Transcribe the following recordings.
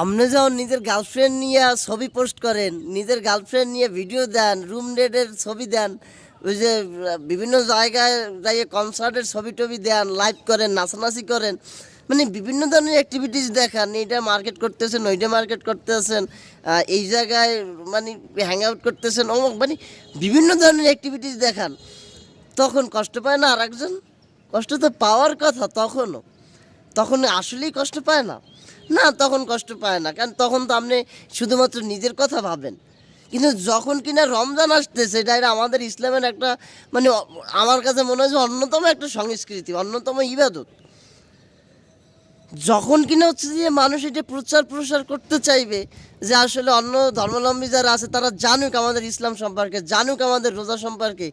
আপনি যখন নিজের গার্লফ্রেন্ড নিয়ে ছবি পোস্ট করেন, নিজের গার্লফ্রেন্ড নিয়ে ভিডিও দেন রুম ডেটের ছবি দেন, ওই যে, বিভিন্ন জায়গায় যাইয়ে কনসার্টের ছবি টবি দেন লাইভ করেন, নাচানাচি করেন মানে বিভিন্ন ধরনের অ্যাক্টিভিটিস দেখান, এইটা মার্কেট করতেছেন, ওইটা মার্কেট করতেছেন এই জায়গায় মানে হ্যাং আউট করতেছেন, ও মানে বিভিন্ন ধরনের অ্যাক্টিভিটিস দেখান। তখন কষ্ট পায় না আর একজন কষ্ট তো পাওয়ার কথা তখনও। তখন আসলেই কষ্ট পায় না। না, তখন কষ্ট পায় না। কারণ তখন তো আপনি শুধুমাত্র নিজের কথা ভাবেন। কিন্তু যখন কিনা রমজান আসতেছে, এটা আমাদের ইসলামের একটা মানে আমার কাছে মনে হয় যে অন্যতম একটা সংস্কৃতি, অন্যতম ইবাদত। যখন কিনা হচ্ছে যে মানুষ এটা প্রচার প্রসার করতে চাইবে, যে আসলে অন্য ধর্মাবলম্বী যারা আছে, তারা জানুক আমাদের ইসলাম সম্পর্কে, জানুক আমাদের রোজা সম্পর্কে,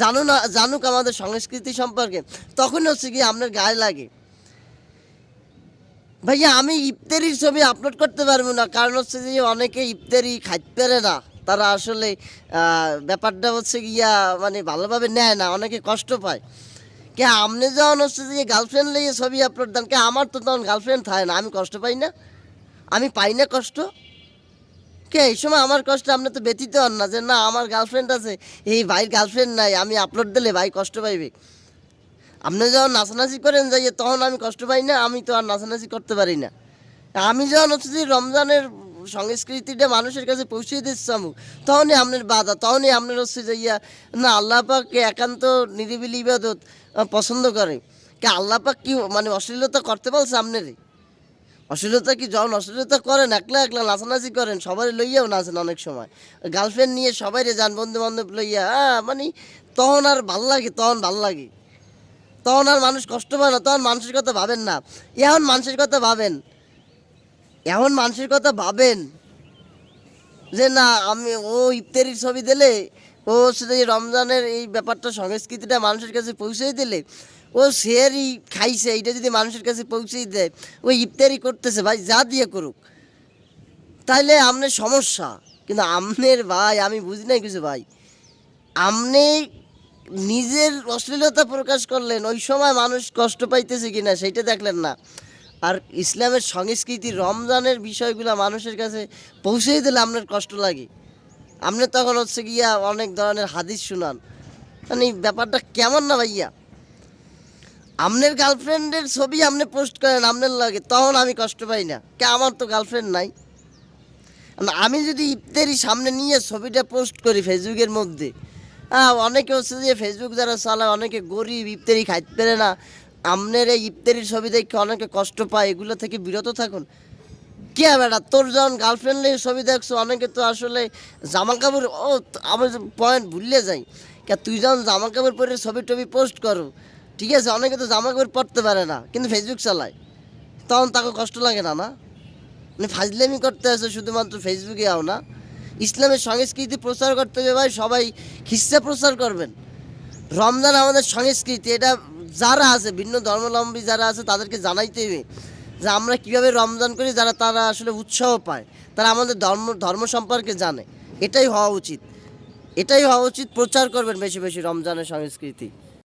জানুক না, জানুক আমাদের সংস্কৃতি সম্পর্কে, তখন হচ্ছে কি আপনার গায়ে লাগে। ভাইয়া, আমি ইফতারির ছবি আপলোড করতে পারব না, কারণ হচ্ছে যে অনেকে ইফতারি খাইতে পারে না। তারা আসলে ব্যাপারটা হচ্ছে গিয়া মানে ভালোভাবে নেয় না, অনেকে কষ্ট পায়। কে আপনি যখন হচ্ছে যে গার্লফ্রেন্ড লিয়ে ছবি আপলোড দেন, কে আমার তো তখন গার্লফ্রেন্ড থাকে না, আমি কষ্ট পাই না। আমি পাই না কষ্ট। কে, এই সময় আমার কষ্ট আপনি তো ব্যতীত হন না যে, না, আমার গার্লফ্রেন্ড আছে, এই ভাইয়ের গার্লফ্রেন্ড নাই, আমি আপলোড দিলে ভাই কষ্ট পাইবে। আপনি যখন নাচানাচি করেন যাইয়ে তখন আমি কষ্ট পাই না, আমি তো আর নাচানাচি করতে পারি না। আমি যখন হচ্ছে যে রমজানের সংস্কৃতিটা মানুষের কাছে পৌঁছিয়ে পৌঁছে দিচ্ছাম তখনই আপনার বাধা, তখনই আপনার হচ্ছে যে ইয়া, না, আল্লাহ পাক একান্ত নিরিবিলি ইবাদত পছন্দ করে। কে আল্লাহ পাক কি মানে অশ্লীলতা করতে বলছে আপনারই অশ্লীলতা কি, যখন অশ্লীলতা করেন, একলা একলা নাচানাচি করেন সবাই লইয়াও নাচেন অনেক সময়। গার্লফ্রেন্ড নিয়ে সবাই যান বন্ধু বান্ধব লইয়া হ্যাঁ মানে তখন আর ভালো লাগে, তখন ভালো লাগে। তখন আর মানুষ কষ্ট পায় না, তখন মানুষের কথা ভাবেন না। এখন মানুষের কথা ভাবেন। এখন মানুষের কথা ভাবেন। যে না, আমি ও ইফতারির ছবি দিলে, ও সেটা রমজানের এই ব্যাপারটা, সংস্কৃতিটা মানুষের কাছে পৌঁছে দিলে, ও শেয়ারই খাইছে, এইটা যদি মানুষের কাছে পৌঁছেই দেয়, ও ইফতারি করতেছে, ভাই, যা দিয়ে করুক। তাইলে আপনার সমস্যা। কিন্তু আমনের ভাই, আমি বুঝি না কিছু, ভাই। আপনি নিজের অশ্লীলতা প্রকাশ করলেন, ওই সময় মানুষ কষ্ট পাইতেছে কিনা সেইটা দেখলেন না। আর ইসলামের সংস্কৃতি রমজানের বিষয়গুলো মানুষের কাছে পৌঁছে দিলে আপনার কষ্ট লাগে। আপনি তখন হচ্ছে গিয়া অনেক ধরনের হাদিস শুনান। মানে ব্যাপারটা কেমন না ভাইয়া? আপনার গার্লফ্রেন্ডের ছবি আপনি পোস্ট করেন আপনার লাগে, তখন আমি কষ্ট পাই না। কে, আমার তো গার্লফ্রেন্ড নাই। আমি যদি ইফতারি সামনে নিয়ে ছবিটা পোস্ট করি ফেসবুকের মধ্যে অনেকে হচ্ছে যে ফেসবুক যারা চালায়, অনেকে গরিব, ইফতারি খাইতে পারে না। আমনের এই ইফতারির ছবি দেখে অনেকে কষ্ট পায়, এগুলো থেকে বিরত থাকুন। কে বেটা তোর যখন গার্লফ্রেন্ডের ছবি দেখছ, অনেকে তো আসলে জামা কাপড় ও আমার পয়েন্ট ভুললে যাই। কে, তুই যখন জামা কাপড় পরে ছবি টবি পোস্ট করো, ঠিক আছে? অনেকে তো জামা কাপড় পরতে পারে না, কিন্তু ফেসবুক চালায়। তখন তাকে কষ্ট লাগে না না? মানে ফাজলামি করতে আছে শুধুমাত্র ফেসবুকে আও না। ইসলামের সংস্কৃতি প্রচার করতে হবে ভাই, সবাই খিস্সা প্রচার করবেন। রমজান আমাদের সংস্কৃতি, এটা যারা আছে, ভিন্ন ধর্মাবলম্বী যারা আছে, তাদেরকে জানাইতে হবে যে আমরা কীভাবে রমজান করি, যারা তারা আসলে উৎসাহ পায়, তারা আমাদের ধর্ম ধর্ম সম্পর্কে জানে। এটাই হওয়া উচিত। এটাই হওয়া উচিত, প্রচার করবেন বেশি বেশি রমজানের সংস্কৃতি।